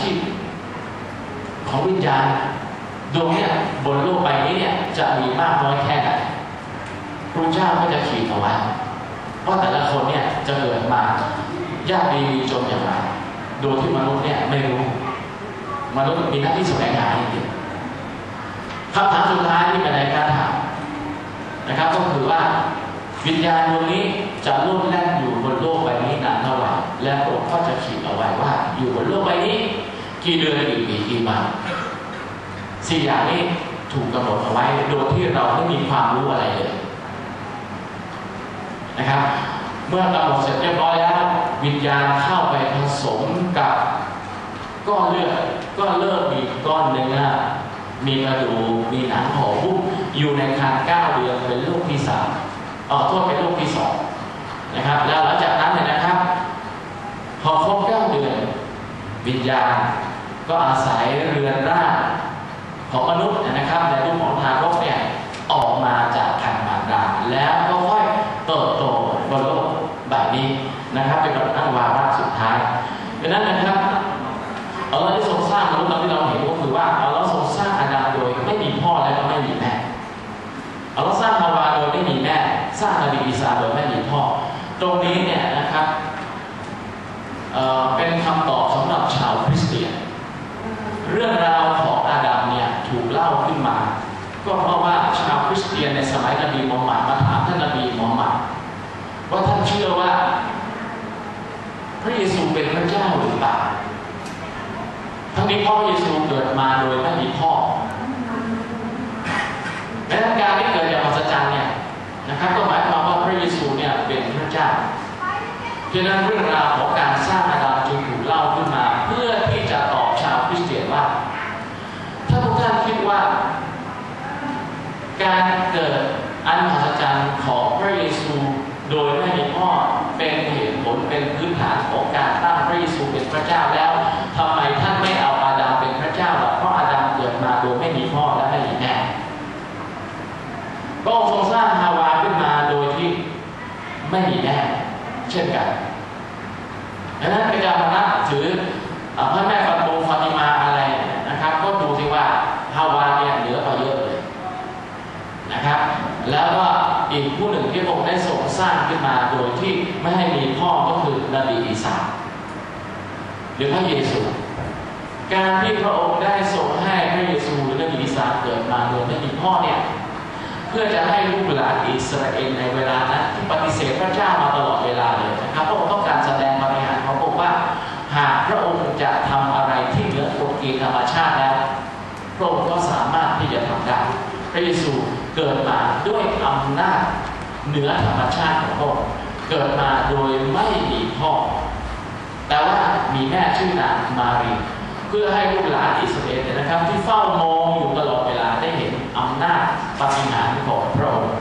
ชีพของวิญญาณดวงนี้บนโลกใบนี้เนี่ยจะมีมากน้อยแค่ไหนพระเจ้าก็จะขีดเอาไว้ว่าแต่ละคนเนี่ยจะเกิดมายากดีจนอย่างไรโดยที่มนุษย์เนี่ยไม่รู้ มนุษย์มีหน้าที่แสวงหาอย่างเดียวคำถามสุดท้ายที่เป็นในการถามนะครับ ก็คือว่าวิญญาณดวงนี้จะลุ่นแล่นอยู่บนโลกใบนี้นานเท่าไหร่และพระองค์ก็จะขีดเอาไว้ว่า อยู่บนโลกใบนี้ กี่เดือนกี่ปีกี่วันสี่อย่างนี้ถูกกำหนดเอาไว้โดยที่เราไม่มีความรู้อะไรเลยนะครับ เมื่อกำหนดเสร็จเรียบร้อยแล้ววิญญาณเข้าไปผสมกับก้อนเลือดก็เริ่มมีก้อนเนื้อมีกระดูกมีหนังห่อหุ้มอยู่ในครรภ์เก้าเดือนเป็นลูกที่สามเออโทษเป็นลูกที่สองนะครับ แล้วหลังจากนั้นเนี่ยนะครับ พอครบเก้าเดือนวิญญาณ ก็อาศัยเรือนร่างของมนุษย์นะครับในรูปของทารกเนี่ยออกมาจากคันมารดาแล้วก็ค่อยเติบโตบนโลกแบบนี้นะครับเป็นแบบนั้นวาระสุดท้ายดังนั้นนะครับอัลลอฮ์ได้ทรงสร้างมนุษย์ตามที่เราเห็นก็คือว่าอัลลอฮ์ทรงสร้างอาดัมโดยไม่มีพ่อและก็ไม่มีแม่อัลลอฮ์สร้างฮาวาโดยไม่มีแม่ สร้างนบีอีสาโดยไม่มีพ่อ ตรงนี้เนี่ยนะครับเเป็นคำตอบสำหรับชาวคริสเตียน เรื่องราวของอาดัมเนี่ยถูกเล่าขึ้นมา ก็เพราะว่าชาวคริสเตียนในสมัยนบีมูฮัมมัดมาถามท่านนบีมูฮัมมัดว่าท่านเชื่อว่า พระเยซูเป็นพระเจ้าหรือเปล่าทั้งนี้พ่อเยซูเกิดมาโดยไม่มีพ่อและการที่เกิดจากมหัศจรรย์เนี่ยนะครับก็หมายความว่าพระเยซูเนี่ยเป็นพระเจ้าเพราะนั้นเรื่องราวของการสร้างอาดัมจึงถูกเล่าขึ้นมา เพื่อที่จะตอบชาวคริสเตียนว่า ถ้าทุกท่านคิดว่า การเกิดอันมหัศจรรย์ของพระเยซู โดยไม่มีพ่อเป็นเหตุผลเป็นพื้นฐานของการตั้งพระเยซูเป็นพระเจ้าแล้วทำไมท่านไม่เอาอาดัมเป็นพระเจ้าล่ะเพราะอาดัมเกิดมาโดยไม่มีพ่อและไม่มีแม่พระองค์ทรงสร้างฮาวาขึ้นมาโดยที่ไม่มีแม่เช่นกันดังนั้นในการมานับถือพระแม่ฟาโตฟาติมาอะไรนะครับ ก็ดูสิว่าฮาวาเนี่ยเหนือกว่าเยอะเลยนะครับ แล้วก็อีกผู้หนึ่งที่พระองค์ได้ทรงสร้างขึ้นมาโดยที่ไม่ให้มีพ่อก็คือนบีอีสาหรือพระเยซู การที่พระองค์ได้ทรงให้พระเยซูหรือนบีอีสาเกิดมาโดยไม่มีพ่อเนี่ยเพื่อจะให้ลูกหลานอิสราเอลในเวลานั้นที่ปฏิเสธพระเจ้ามาตลอดเวลาเลยนะครับพระองค์ต้องการแสดงบริหารของพระองค์ว่า หากพระองค์จะทำอะไรที่เหนือกฎเกณฑ์ธรรมชาติแล้วพระองค์ก็สามารถที่จะทำได้ พระเยซู เกิดมาด้วยอำนาจเหนือธรรมชาติของพระองค์เกิดมาโดยไม่มีพ่อ แต่ว่ามีแม่ชื่อนางมารี เพื่อให้ลูกหลานอิสราเอลนะครับ ที่เฝ้ามองอยู่ตลอดเวลาได้เห็นอำนาจปฏิหารย์ของพระองค์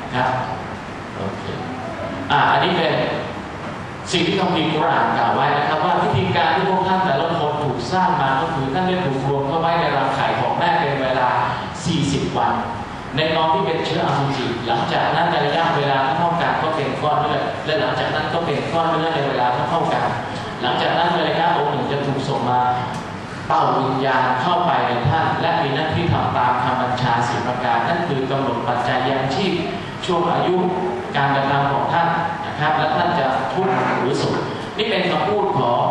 นะครับโอเคอ่าอันนี้เป็นสิ่งที่คัมภีร์กุรานกล่าวไว้นะครับ ว่าวิธีการที่พวกท่านแต่ละคนถูกสร้างมาก็คือท่านได้ถูกรวมเข้าไว้ในรังไข่ของแม่เป็นเวลา 40 วัน ในน้องที่เป็นเชื้ออสุจิหลังจากนั้นในระยะเวลาเท่ากันก็เป็นก้อนเลือดและหลังจากนั้นก็เป็นก้อนเนื้อในเวลาเท่ากัน หลังจากนั้นเลยครับองค์หนึ่งจะถูกส่งมาเป่าวิญญาณเข้าไปในท่าน และมีหน้าที่ทำตามคำบัญชาสิประการนั่นคือกำหนดปัจจัยยังชีพช่วงอายุการกระทำของท่านนะครับ และท่านจะทุกข์หรือสุขนี่เป็นคำพูดของ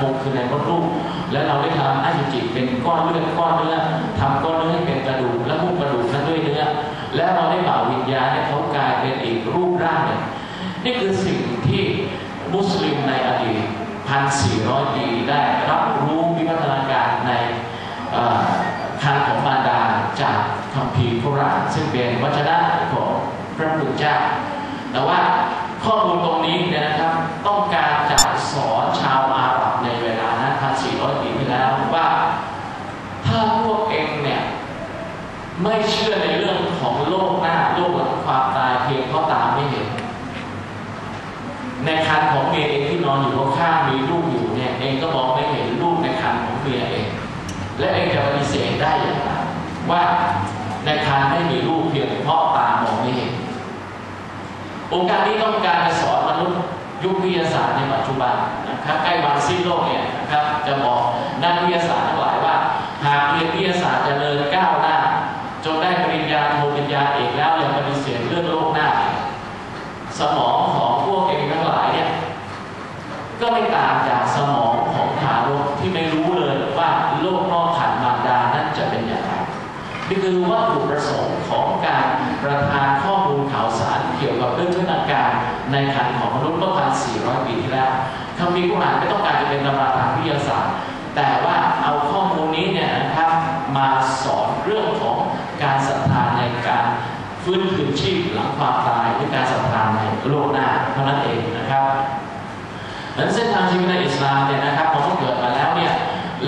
คงคือในมดลูกและเราได้ทำอสุจิเป็นก้อนเลือดก้อนเนื้อทำก้อนเนื้อให้เป็นกระดูกและหุ้มกระดูกนั้นด้วยเนื้อและเราได้บ่าววิญญาณให้เขากลายเป็นอีกรูปร่างหนึ่งนี่คือสิ่งที่มุสลิมในอดีตพันสี่ร้อยปีได้รับรู้วิวัฒนาการในคันของมารดาจากคัมภีร์กุรานซึ่งเป็นวจนะของพระพุทธเจ้าแต่ว่าข้อมูลตรงนี้นะครับต้องการจะสอนชาวอาหรับในเวลานั้นพันสี่ร้อยปีที่แล้วว่า ถ้าพวกเองเนี่ยไม่เชื่อในเรื่องของโลกหน้าโลกหลังความตายเพียงเพราะตาไม่เห็น ในคันของเมียเองที่นอนอยู่ข้างมีลูกอยู่เนี่ยเองก็มองไม่เห็นลูกในคันของเมียเอง และเองจะปฏิเสธได้อย่างไรว่าในคันไม่มีลูกเพียงเพราะตามองไม่เห็นองค์การนี้ต้องการจะสอนมนุษย์ยุควิทยาศาสตร์ในปัจจุบันนะครับใกล้วันสิ้นโลกเนี่ยนะครับจะบอกนักวิทยาศาสตร์ทั้งหลายว่า หากเรียนวิทยาศาสตร์จเจริญก้าวหน้า จนได้ปริญญาโทปริญญาเอกแล้วยังปฏิเสธเรื่องโลกหน้า สมองของ เองทั้งหลายเนี่ยก็ไม่ต่างจากสมองของทารกที่ไม่รู้เลยว่าโลกนอกขันมารดานั้นจะเป็นอย่างไรนี่คือวัตถุประสงค์ของการประทานข้อมูลข่าวสารเกี่ยวกับเรื่องพัฒนาการในขันของมนุษย์เมื่อพันสี่ร้อยปีที่แล้วคำมีกุรานไม่ต้องการจะเป็นตำราทางวิทยาศาสตร์ แต่ว่าเอาข้อมูลนี้เนี่ยนะครับมาสอนเรื่องของการศรัทธาในการฟื้นคืนชีพหลังความตายหรือการศรัท ธาในโลกหน้าเท่านั้นเองนะครับนั้นเส้นทางชีวิตในอิสลามเนี่ยนะครับพอเกิดมาแล้วเนี่ย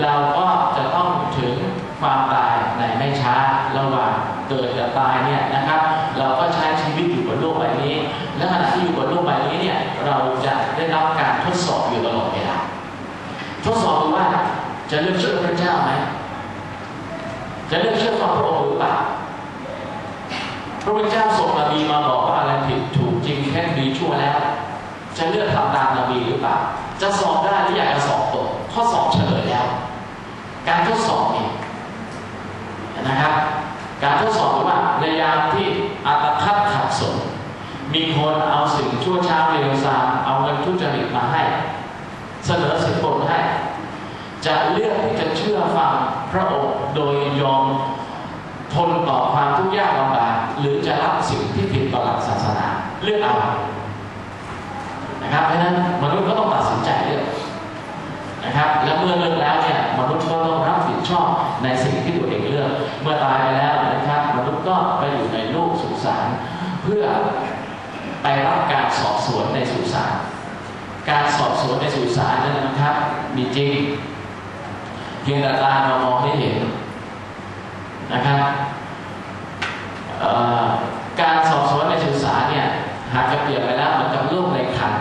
เราก็จะต้องถึงความตายในไม่ช้าระหว่างเกิดกับตายเนี่ยนะครับ เราก็ใช้ชีวิตอยู่บนโลกใบนี้ และขณะที่อยู่บนโลกใบนี้เนี่ยเราจะได้รับการทดสอบอยู่ตลอดเวลาทดสอบดูว่าจะเลือกเชื่อพระเจ้าไหมจะเลือกเชื่อฟังพระองค์หรือเปล่าพระพุทธเจ้าส่งนบีมาบอกว่าอะไรผิดถูกจริง แค่ดีชั่วแล้ว จะเลือกทำตามนบีหรือเปล่า จะสอบได้หรืออยากจะสอบตกข้อสอบเฉลยแล้ว การทดสอบนี่นะครับ การทดสอบว่าในยามที่อัตคัดขัดสนมีคนเอาสิ่งชั่วช้าเร็วซามเอาเงินทุจริตมาให้ เสนอสินบนให้ จะเลือกที่จะเชื่อฟังพระองค์โดยยอมทนต่อความทุกข์ยากลำบากหรือจะรับสิ่งที่ผิด เลือกเอานะครับเพราะฉะนั้นมนุษย์ก็ต้องตัดสินใจเลือกนะครับ และเมื่อเลือกแล้วเนี่ยมนุษย์ก็ต้องรับผิดชอบในสิ่งที่ตัวเองเลือก เมื่อตายไปแล้วนะครับ มนุษย์ก็ไปอยู่ในโลกสุสานเพื่อไปรับการสอบสวนในสุสานการสอบสวนในสุสานนั้นนะครับ มีจริงเพียงแต่ตาเรามองไม่เห็นนะครับการสอบสวนในสุสานเนี่ย หากจะเปลี่ยนไปแล้วเหมือนกับโลกในขัน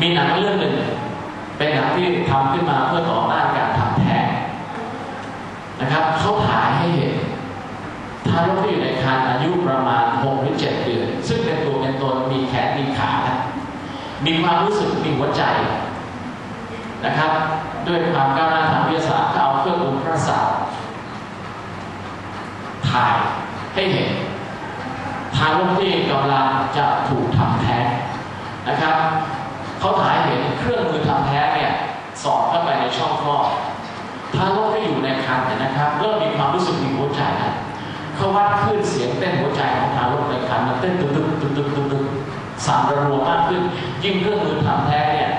มีหนังเรื่องหนึ่ง เป็นหนังที่ทำขึ้นมาเพื่อต่อต้านการทำแท้งนะครับเขาถ่ายให้เห็นทารกที่อยู่ในครรภ์อายุประมาณ6หรือ7เดือน ซึ่งเป็นตัวเป็นตนมีแขนมีขามีความรู้สึกมีหัวใจนะครับ ด้วยความก้าวหน้าทางวิทยาศาสตร์เอาเครื่องอุลตราซาวด์ถ่ายให้เห็น ทารกที่กำลังจะถูกทำแท้งนะครับเขาถ่ายเห็นเครื่องมือทำแท้งเนี่ยสอดเข้าไปในช่องคลอดทารกที่อยู่ในครรภ์เนี่ยนะครับเริ่มมีความรู้สึกมีหัวใจนะเขาวัดคลื่นเสียงเต้นหัวใจของทารกในครรภ์มันเต้นตึกตึกตึกตึกตึกตึกสั่นระรัวมากขึ้น ยิ่งเครื่องมือทำแท้งเนี่ย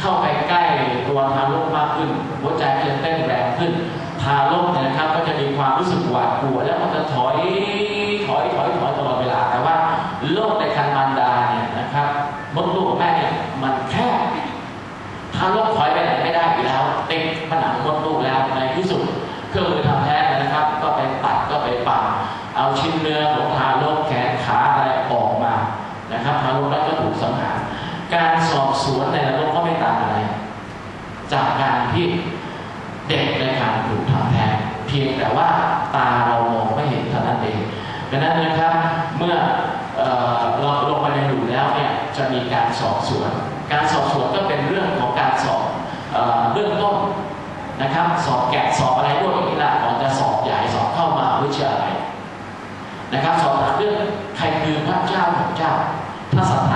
เข้าไปใกล้ตัวทารกมากขึ้น หัวใจจะเต้นแรงขึ้น ทารกเนี่ยนะครับก็จะมีความรู้สึกหวาดกลัว แล้วก็จะถอยถอยถอยถอยตลอดเวลาแต่ว่าโลกในคันมารดาเนี่ยนะครับมดลูกแม่เนี่ยมันแค่ทารกถอยไปไหนไม่ได้อยู่แล้วติดผนังมดลูกแล้วในที่สุด เครื่องมือทำแท้งนะครับ ก็ไปตัดก็ไปปั่นเอาชิ้นเนื้อของทารกแขนขาอะไรออกมานะครับทารกแล้วก็ถูกสังหารการสอบสวนในนรกก็ไม่ต่างอะไรจากการที่เด็กในการถูกทำแท้งเพียงแต่ว่า ตาเรามองไม่เห็นเท่านั้นเองดังนั้นนะครับเมื่อเราลงไปในหลุมแล้วเนี่ยจะมีการสอบสวน การสอบสวนก็เป็นเรื่องของการสอบเรื่องต้นนะครับสอบแกะสอบอะไรด้วยอย่างนี้ละก่อนจะสอบใหญ่สอบเข้ามาวิชาอะไรนะครับสอบถามเรื่องใครคือพระเจ้าของเจ้าถ้าศรัทธา